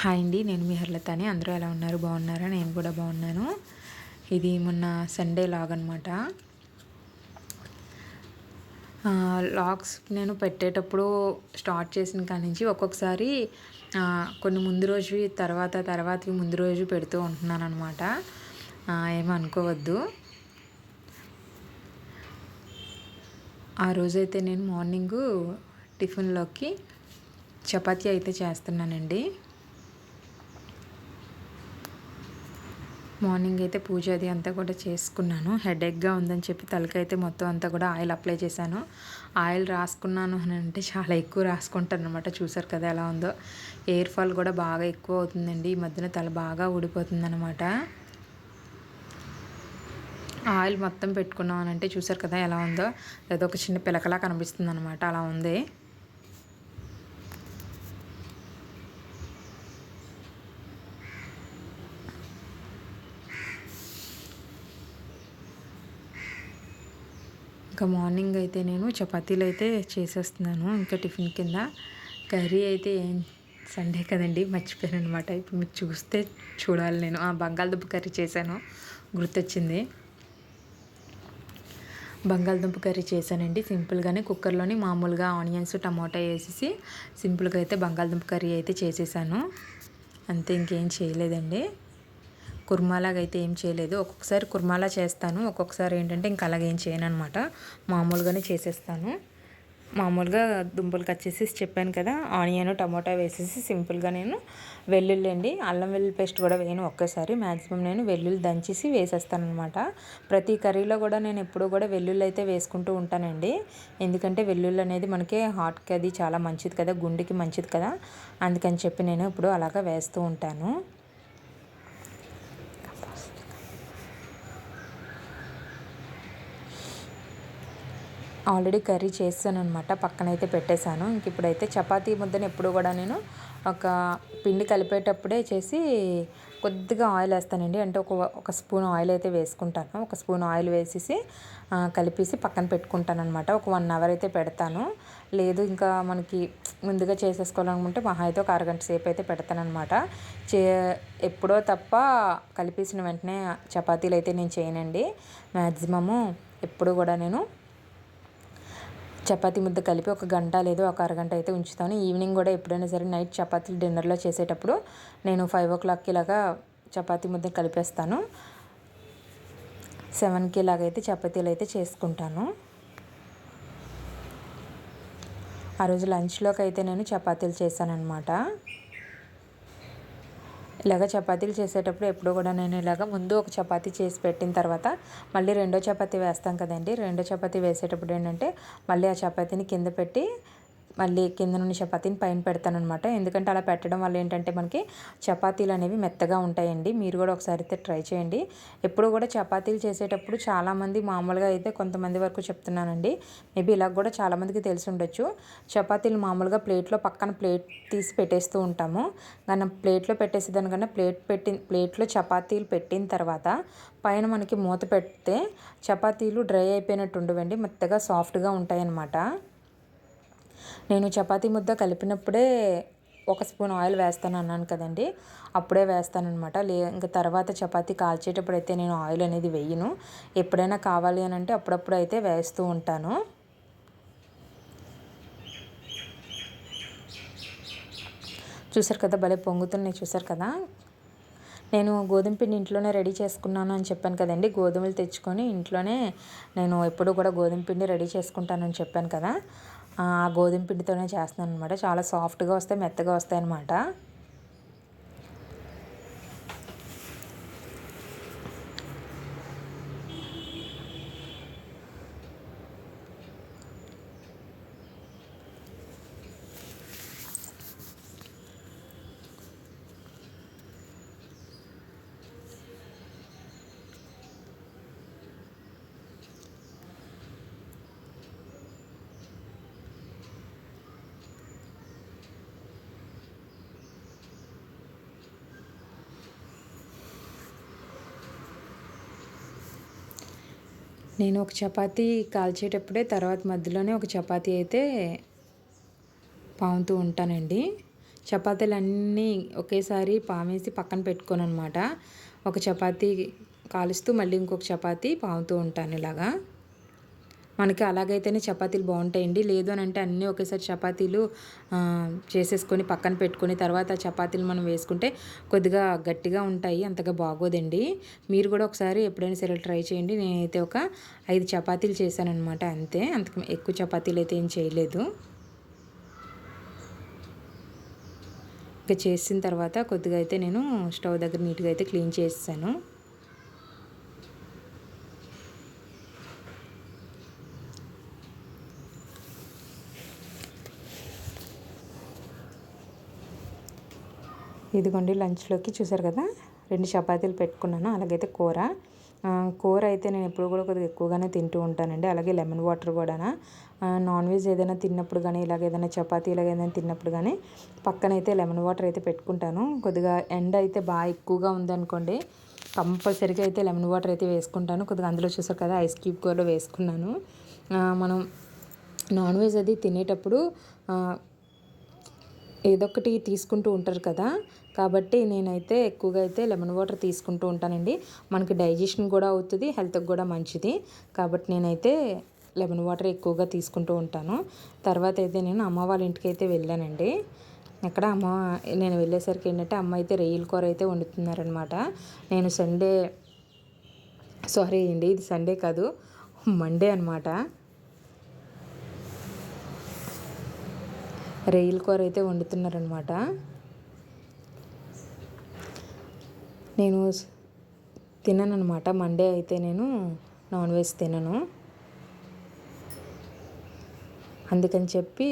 Hi అండి నేను మీ హర్లతని. అందరూ ఎలా ఉన్నారు? బాగున్నారా? నేను కూడా బాగున్నాను. ఇది మొన్న సండే లాగ్ అనమాట లాగ్స్ నేను పెట్టేటప్పుడు స్టార్ట్ చేసిన కాడి నుంచి ఒక్కొక్కసారి కొన్ని ముందు రోజు తర్వాత తర్వాతవి ముందు రోజు పెడుతూ ఉంటున్నాను అనమాట ఏమనుకోవద్దు అనుకోవద్దు. ఆ రోజైతే నేను మార్నింగు టిఫిన్లోకి చపాతీ అయితే చేస్తున్నానండి. మార్నింగ్ అయితే పూజ అది అంతా కూడా చేసుకున్నాను. హెడేక్గా ఉందని చెప్పి తలకైతే మొత్తం అంతా కూడా ఆయిల్ అప్లై చేశాను. ఆయిల్ రాసుకున్నాను అని అంటే చాలా ఎక్కువ రాసుకుంటాను అనమాట చూసారు కదా ఎలా ఉందో. ఎయిర్ ఫాల్ కూడా బాగా ఎక్కువ అవుతుందండి. ఈ మధ్యన తల బాగా ఊడిపోతుంది అనమాట ఆయిల్ మొత్తం పెట్టుకున్నాం అని అంటే చూసారు కదా ఎలా ఉందో. ఏదో ఒక చిన్న పిలకలా కనిపిస్తుంది అనమాట అలా ఉంది. ఇంకా మార్నింగ్ అయితే నేను చపాతీలు అయితే చేసేస్తున్నాను ఇంకా టిఫిన్ కింద. కర్రీ అయితే ఏం సండే కదండి మర్చిపోయాను అనమాట ఇప్పుడు మీరు చూస్తే చూడాలి నేను. ఆ బంగాళదుంప కర్రీ చేశాను గుర్తొచ్చింది. బంగాళదుంప కర్రీ చేశానండి సింపుల్గానే కుక్కర్లోని మామూలుగా ఆనియన్స్ టమాటా వేసేసి సింపుల్గా అయితే బంగాళదుంప కర్రీ అయితే చేసేసాను. అంతే ఇంకేం చేయలేదండి. కుర్మాలాగా అయితే ఏం చేయలేదు. ఒక్కొక్కసారి కుర్మాలా చేస్తాను. ఒక్కొక్కసారి ఏంటంటే ఇంకా అలాగే ఏం చేయను అనమాట మామూలుగానే చేసేస్తాను. మామూలుగా దుంపలు కట్ చేసి చెప్పాను కదా ఆనియన్ టమాటా వేసేసి సింపుల్గా నేను వెల్లుల్లి అండి అల్లం వెల్లుల్లి పేస్ట్ కూడా వేయను ఒక్కసారి. మ్యాక్సిమం నేను వెల్లుల్లి దంచేసి వేసేస్తాను అనమాట ప్రతి కర్రీలో కూడా నేను ఎప్పుడూ కూడా వెల్లుల్లి అయితే వేసుకుంటూ ఉంటానండి. ఎందుకంటే వెల్లుల్లి అనేది మనకి హార్ట్కి అది చాలా మంచిది కదా గుండెకి మంచిది కదా. అందుకని చెప్పి నేను ఇప్పుడు అలాగా వేస్తూ ఉంటాను. ఆల్రెడీ కర్రీ చేస్తాను అనమాట పక్కనైతే పెట్టేశాను. ఇంక ఇప్పుడైతే చపాతీ ముద్దని ఎప్పుడు కూడా నేను ఒక పిండి కలిపేటప్పుడే చేసి కొద్దిగా ఆయిల్ వేస్తానండి. అంటే ఒక ఒక స్పూన్ ఆయిల్ అయితే వేసుకుంటాను. ఒక స్పూన్ ఆయిల్ వేసేసి కలిపేసి పక్కన పెట్టుకుంటాను అనమాట ఒక వన్ అవర్ అయితే పెడతాను. లేదు ఇంకా మనకి ముందుగా చేసేసుకోవాలనుకుంటే మహా అయితే ఒక అరగంట సేపు అయితే పెడతానమాట చే ఎప్పుడో తప్ప కలిపేసిన వెంటనే చపాతీలు అయితే నేను చేయనండి. మ్యాక్సిమము ఎప్పుడు కూడా నేను చపాతీ ముద్ద కలిపి ఒక గంట లేదు ఒక అరగంట అయితే ఉంచుతాను. ఈవినింగ్ కూడా ఎప్పుడైనా సరే నైట్ చపాతీలు డిన్నర్లో చేసేటప్పుడు నేను ఫైవ్ ఓ క్లాక్కి ఇలాగా చపాతీ ముద్ద కలిపేస్తాను. సెవెన్కి ఇలాగైతే చపాతీలు అయితే చేసుకుంటాను. ఆ రోజు లంచ్లోకి అయితే నేను చపాతీలు చేశాను అనమాట ఇలాగ చపాతీలు చేసేటప్పుడు ఎప్పుడూ కూడా నేను ఇలాగ ముందు ఒక చపాతీ చేసి పెట్టిన తర్వాత మళ్ళీ రెండో చపాతీ వేస్తాం కదండి. రెండో చపాతీ వేసేటప్పుడు ఏంటంటే మళ్ళీ ఆ చపాతీని కింద పెట్టి మళ్ళీ కింద నుండి చపాతీని పైన పెడతాను అనమాట ఎందుకంటే అలా పెట్టడం వల్ల ఏంటంటే మనకి చపాతీలు అనేవి మెత్తగా ఉంటాయండి. మీరు కూడా ఒకసారి అయితే ట్రై చేయండి. ఎప్పుడు కూడా చపాతీలు చేసేటప్పుడు చాలామంది మామూలుగా అయితే కొంతమంది వరకు చెప్తున్నానండి. మేబీ ఇలా కూడా చాలామందికి తెలిసి ఉండొచ్చు. చపాతీలు మామూలుగా ప్లేట్లో పక్కన ప్లేట్ తీసి పెట్టేస్తూ ఉంటాము. కానీ ప్లేట్లో పెట్టేసేదానికన్నా ప్లేట్ పెట్టి ప్లేట్లో చపాతీలు పెట్టిన తర్వాత పైన మనకి మూత పెడితే చపాతీలు డ్రై అయిపోయినట్టు ఉండవండి. మెత్తగా సాఫ్ట్గా ఉంటాయన్నమాట. నేను చపాతీ ముద్ద కలిపినప్పుడే ఒక స్పూన్ ఆయిల్ వేస్తాను అన్నాను కదండి. అప్పుడే వేస్తానమాట లే ఇంకా తర్వాత చపాతీ కాల్చేటప్పుడు అయితే నేను ఆయిల్ అనేది వేయను. ఎప్పుడైనా కావాలి అని అంటే అప్పుడప్పుడు అయితే వేస్తూ ఉంటాను. చూసారు కదా భలే పొంగుతున్నాయి చూసారు కదా. నేను గోధుమ పిండి ఇంట్లోనే రెడీ చేసుకున్నాను అని చెప్పాను కదండి. గోధుమలు తెచ్చుకొని ఇంట్లోనే నేను ఎప్పుడు కూడా గోధుమ పిండి రెడీ చేసుకుంటానని చెప్పాను కదా. ఆ గోధుమ పిండితోనే చేస్తున్నాను అనమాట చాలా సాఫ్ట్గా వస్తాయి మెత్తగా వస్తాయి అనమాట నేను ఒక చపాతీ కాల్చేటప్పుడే తర్వాత మధ్యలోనే ఒక చపాతీ అయితే పాముతూ ఉంటానండి. చపాతీలు అన్నీ ఒకేసారి పామేసి పక్కన పెట్టుకోను అనమాట ఒక చపాతీ కాలుస్తూ మళ్ళీ ఇంకొక చపాతీ పాముతూ ఉంటాను ఇలాగా. మనకి అలాగైతేనే చపాతీలు బాగుంటాయండి. లేదు అని అంటే అన్నీ ఒకేసారి చపాతీలు చేసేసుకొని పక్కన పెట్టుకొని తర్వాత చపాతీలు మనం వేసుకుంటే కొద్దిగా గట్టిగా ఉంటాయి అంతగా బాగోదండి. మీరు కూడా ఒకసారి ఎప్పుడైనా సరే ట్రై చేయండి. నేనైతే ఒక ఐదు చపాతీలు చేశానమాట అంతే. అంతకు ఎక్కువ చపాతీలు అయితే ఏం చేయలేదు. ఇంకా చేసిన తర్వాత కొద్దిగా అయితే నేను స్టవ్ దగ్గర నీట్గా అయితే క్లీన్ చేసాను ఇదిగోండి లంచ్లోకి చూసారు కదా? రెండు చపాతీలు పెట్టుకున్నాను అలాగైతే కూర. కూర అయితే నేను ఎప్పుడు కూడా కొద్దిగా ఎక్కువగానే తింటూ ఉంటానండి. అలాగే లెమన్ వాటర్ కూడా నాన్ వెజ్ ఏదైనా తిన్నప్పుడు కానీ ఇలాగ ఏదైనా చపాతీ ఇలాగ ఏదైనా తిన్నప్పుడు కానీ పక్కన అయితే లెమన్ వాటర్ అయితే పెట్టుకుంటాను. కొద్దిగా ఎండ అయితే బాగా ఎక్కువగా ఉందనుకోండి కంపల్సరీగా అయితే లెమన్ వాటర్ అయితే వేసుకుంటాను. కొద్దిగా అందులో చూసారు కదా ఐస్ క్యూబ్ కూడా వేసుకున్నాను. మనం నాన్ వెజ్ అది తినేటప్పుడు ఏదొకటి తీసుకుంటూ ఉంటారు కదా కాబట్టి నేనైతే ఎక్కువగా అయితే లెమన్ వాటర్ తీసుకుంటూ ఉంటానండి. మనకి డైజెషన్ కూడా అవుతుంది హెల్త్కి కూడా మంచిది. కాబట్టి నేనైతే లెమన్ వాటర్ ఎక్కువగా తీసుకుంటూ ఉంటాను. తర్వాత అయితే నేను అమ్మ వాళ్ళ ఇంటికి అయితే వెళ్ళానండి. అక్కడ అమ్మ నేను వెళ్ళేసరికి ఏంటంటే అమ్మ అయితే రొయ్యల కూర అయితే వండుతున్నారనమాట నేను సండే సారీ అండి ఇది సండే కాదు మండే అనమాట రొయ్యల కూర అయితే వండుతున్నారనమాట నేను తినను అనమాట మండే అయితే నేను నాన్ వెజ్ తినను. అందుకని చెప్పి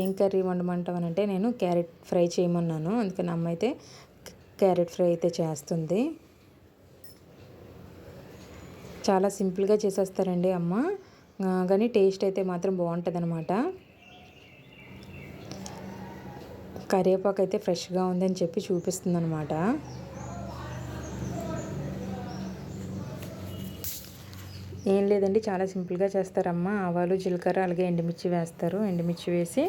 ఏం కర్రీ వండమంటామనంటే నేను క్యారెట్ ఫ్రై చేయమన్నాను. అందుకని అమ్మ అయితే క్యారెట్ ఫ్రై అయితే చేస్తుంది. చాలా సింపుల్గా చేసేస్తారండి అమ్మ. కానీ టేస్ట్ అయితే మాత్రం బాగుంటుంది అనమాట కరివేపాకు అయితే ఫ్రెష్గా ఉందని చెప్పి చూపిస్తుంది అనమాట ఏం లేదండి చాలా సింపుల్గా చేస్తారమ్మ. ఆవాలు జీలకర్ర అలాగే ఎండుమిర్చి వేస్తారు. ఎండుమిర్చి వేసి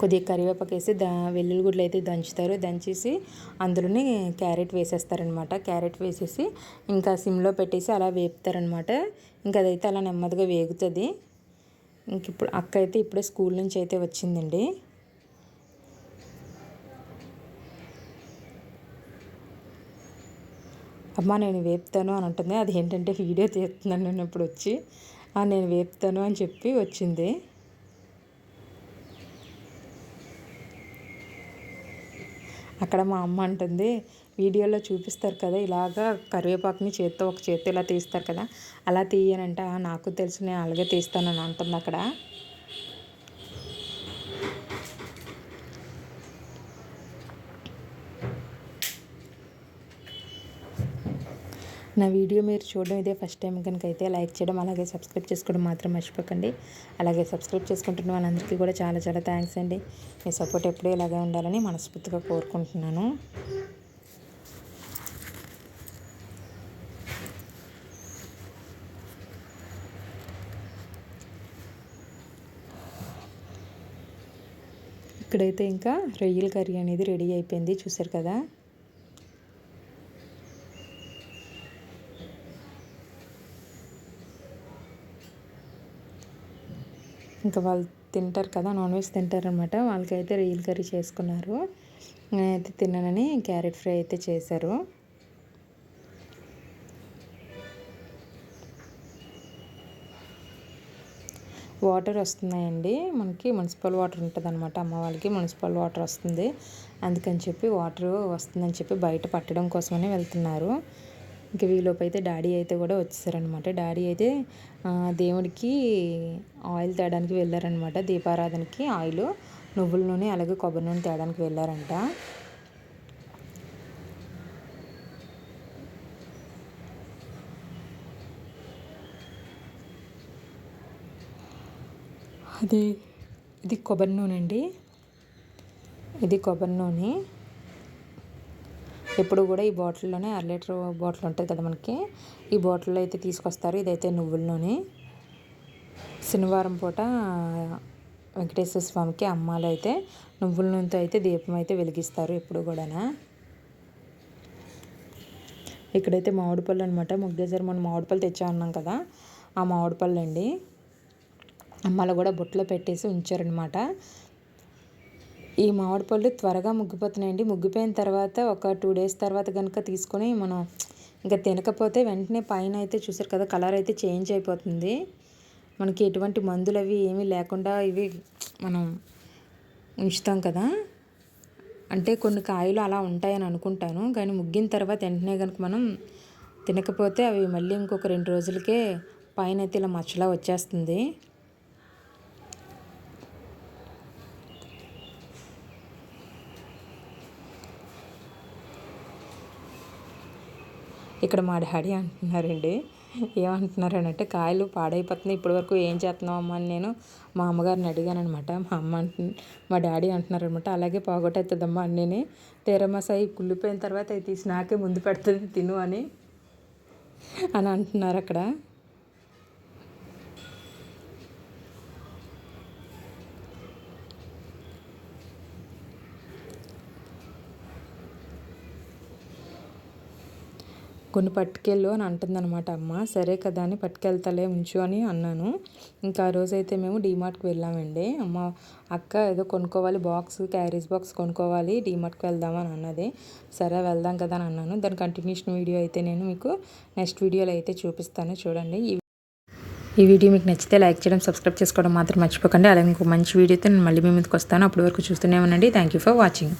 కొద్దిగా కరివేపాకు వేసి దా వెల్లుల్లి గుడ్లు అయితే దంచుతారు. దంచేసి అందులోనే క్యారెట్ వేసేస్తారనమాట. క్యారెట్ వేసేసి ఇంకా సిమ్లో పెట్టేసి అలా వేపుతారనమాట. ఇంకా అదైతే అలా నెమ్మదిగా వేగుతుంది. ఇంక ఇప్పుడు అక్క అయితే ఇప్పుడే స్కూల్ నుంచి అయితే వచ్చిందండి. అమ్మ నేను వేపుతాను అని ఉంటుంది అది ఏంటంటే వీడియో తీస్తున్నాను నేను ఇప్పుడు వచ్చి. నేను వేపుతాను అని చెప్పి వచ్చింది. అక్కడ మా అమ్మ అంటుంది వీడియోలో చూపిస్తారు కదా ఇలాగా కరివేపాకుని చేత్తో ఒక చేత్తో ఇలా తీస్తారు కదా అలా తీయనంట నాకు తెలుసు నేను అలాగే తీస్తానని అంటుంది అక్కడ. నా వీడియో మీరు చూడడం ఇదే ఫస్ట్ టైం కనుక అయితే లైక్ చేయడం అలాగే సబ్స్క్రైబ్ చేసుకోవడం మాత్రం మర్చిపోకండి. అలాగే సబ్స్క్రైబ్ చేసుకుంటున్న వాళ్ళందరికీ కూడా చాలా చాలా థ్యాంక్స్ అండి. మీ సపోర్ట్ ఎప్పుడూ ఇలాగే ఉండాలని మనస్ఫూర్తిగా కోరుకుంటున్నాను. ఇక్కడైతే ఇంకా రొయ్యల కర్రీ అనేది రెడీ అయిపోయింది చూసారు కదా? ఇంకా వాళ్ళు తింటారు కదా నాన్ వెజ్ తింటారనమాట వాళ్ళకైతే రొయ్యల కర్రీ చేసుకున్నారు. నేనైతే తిన్నానని క్యారెట్ ఫ్రై అయితే చేశారు. వాటర్ వస్తున్నాయండి. మనకి మున్సిపల్ వాటర్ ఉంటుంది అనమాట అమ్మ వాళ్ళకి మున్సిపల్ వాటర్ వస్తుంది. అందుకని చెప్పి వాటర్ వస్తుందని చెప్పి బయట పట్టడం కోసమని వెళ్తున్నారు. ఇంక వీలోపు అయితే డాడీ అయితే కూడా వచ్చేసారనమాట డాడీ అయితే దేవుడికి ఆయిల్ తేడానికి వెళ్ళారనమాట దీపారాధనకి ఆయిల్ నువ్వుల నూనె అలాగే కొబ్బరి నూనె తేడానికి వెళ్ళారంట. అది ఇది కొబ్బరి నూనె అండి. ఇది కొబ్బరి నూనె. ఎప్పుడు కూడా ఈ బాటిల్లోనే అర లీటర్ బాటిల్ ఉంటుంది కదా మనకి ఈ బాటిల్లో అయితే తీసుకొస్తారు. ఇదైతే నువ్వుల నూనె. శనివారం పూట వెంకటేశ్వర స్వామికి అమ్మాలు అయితే నువ్వుల నూనెతో అయితే దీపం అయితే వెలిగిస్తారు ఎప్పుడు కూడానా. ఇక్కడైతే మామిడి పళ్ళు అనమాట ముగ్గేసారి మనం మామిడి పళ్ళు తెచ్చా కదా ఆ మామిడి పళ్ళు అండి అమ్మాలు కూడా బుట్టలో పెట్టేసి ఉంచారనమాట ఈ మామిడి పళ్ళు త్వరగా ముగ్గిపోతున్నాయండి. ముగ్గిపోయిన తర్వాత ఒక టూ డేస్ తర్వాత కనుక తీసుకొని మనం ఇంకా తినకపోతే వెంటనే పైన అయితే చూసారు కదా కలర్ అయితే చేంజ్ అయిపోతుంది. మనకి ఎటువంటి మందులు అవి ఏమీ లేకుండా ఇవి మనం ఉంచుతాం కదా. అంటే కొన్ని కాయలు అలా ఉంటాయని అనుకుంటాను. కానీ ముగ్గిన తర్వాత వెంటనే కనుక మనం తినకపోతే అవి మళ్ళీ ఇంకొక రెండు రోజులకే పైన అయితే ఇలా మచ్చలా వచ్చేస్తుంది. ఇక్కడ మా డాడీ అంటున్నారండి. ఏమంటున్నారనంటే కాయలు పాడైపోతున్నాయి. ఇప్పటివరకు ఏం చేస్తున్నావు అమ్మ అని నేను మా అమ్మగారిని అడిగాను అనమాట మా అమ్మ అంటు మా డాడీ అంటున్నారనమాట. అలాగే పోగొట్టేస్తుందమ్మా అన్నీ తీరమసాయి కుళ్ళిపోయిన తర్వాత అవి తీసి నాకే ముందు పెడుతుంది తిను అని అని అంటున్నారు అక్కడ. కొన్ని పట్టుకెళ్ళు అని అంటుందన్నమాట. అమ్మ సరే కదా అని పట్టుకెళ్తాలే ఉంచు అని అన్నాను. ఇంకా ఆ రోజైతే మేము డీమార్ట్కి వెళ్ళామండి. అమ్మ అక్క ఏదో కొనుక్కోవాలి బాక్స్ క్యారేజ్ బాక్స్ కొనుక్కోవాలి డీమార్ట్కి వెళ్దామని అన్నది. సరే వెళ్దాం కదా అని అన్నాను. దాని కంటిన్యూషన్ వీడియో అయితే నేను మీకు నెక్స్ట్ వీడియోలో అయితే చూపిస్తాను. చూడండి. ఈ వీడియో మీకు నచ్చితే లైక్ చేయడం సబ్స్క్రైబ్ చేసుకోవడం మాత్రం మర్చిపోకండి. అలాగే ఇంకో మంచి వీడియోతో నేను మళ్ళీ మీ ముందుకు వస్తాను. అప్పటి వరకు చూస్తూనే ఉండండి. Thank you for watching.